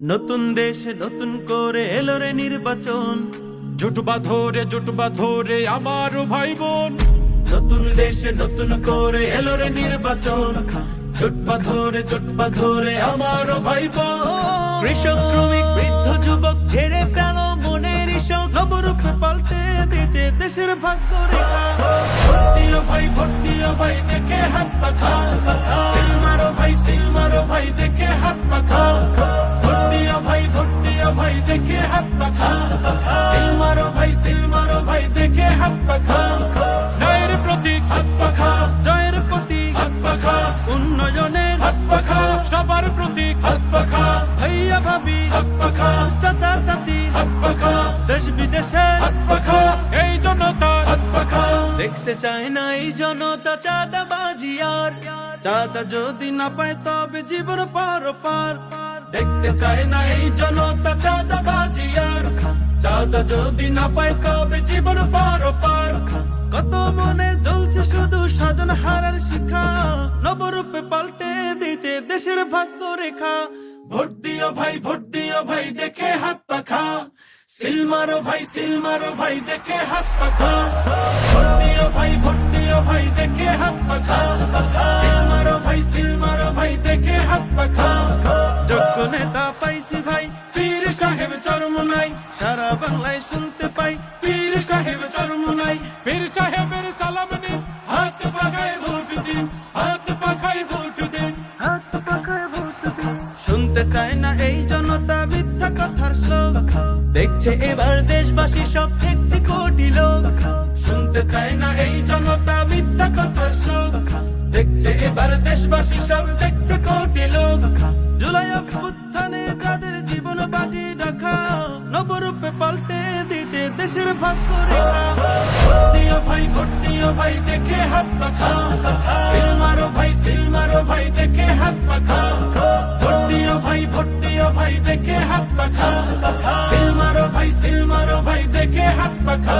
নতুন দেশে নতুন করে এলো রে নির্বাচন। জুটবা ধরে জুটবা ধরে আমার ভাই বোন নতুন দেশে নতুন করে এলো রে নির্বাচন। জোটপা ধরে জোটপা ধরে আমার ভাই বোন কৃষক শ্রমিক বৃদ্ধ যুবক ছেড়ে ফেল মনের ইশক নবরূপে পাল্টে দিতে দেশের ভাগ্য রেখা ভোট দিও ভাই ভোট দিও ভাই দেখে হাত পাখা সিল মারো ভাই সিল মারো ভাই দেখে হাত পাখা দেখে হাত পাখা সিল মারো ভাই সিল মারো ভাই দেখে হাত পাখা ন্যায়ের প্রতীক হাত পাখা জয়ের প্রতি হাত পাখা উন্নয়নের হাত পাখা সবার প্রতীক হাত পাখা ভাইয়া ভাবি হাত পাখা চাচা চাচি হাত পাখা দেশ বিদেশে হাত পাখা এই জনতার হাত পাখা দেখতে চায় না এই জনতা চাঁদাবাজি আর চাঁদা যদি না পায় তবে জীবন পার পার দেখতে চায় না এই জনতা চাঁদাবাজি আর। চাঁদা যদি না পায় তবে জীবন পার পার। কত মনে জ্বলছে শুধু সাজন হারার শিখা। নবরূপে পাল্টে দিতে দেশের ভাগ্য রেখা। ভোট দিও ভাই, ভোট দিও ভাই, দেখে হাত পাখা। সিল মারো ভাই, সিল মারো ভাই, দেখে হাত পাখা। ভোট দিও ভাই, ভোট দিও ভাই, দেখে হাত পাখা। সিল সারা বাংলায় শুনতে পাই পীর সাহেব চরমনাই পীর সাহেবের সালাম নিন হাত পাখায় ভোট দিন। হাত পাখায় ভোট দিন। শুনতে চায় না এই জনতা মিথ্যা কথার শ্লোক। দেখছে এবার দেশবাসী সব দেখছে কোটি লোক। শুনতে চায় না এই জনতা মিথ্যা কথার শ্লোক। দেখছে এবার দেশবাসী সব পাল্টে দিতে দেশের ভাগ্য রেখা। দিও ভাই, ভোট ভাই, দেখে হাত পাখা। ভাই, সিল ভাই, দেখে হাত পাখা। ভোট ভাই ভাই, দেখে হাত পাখা। ভাই ভাই, দেখে হাত পাখা।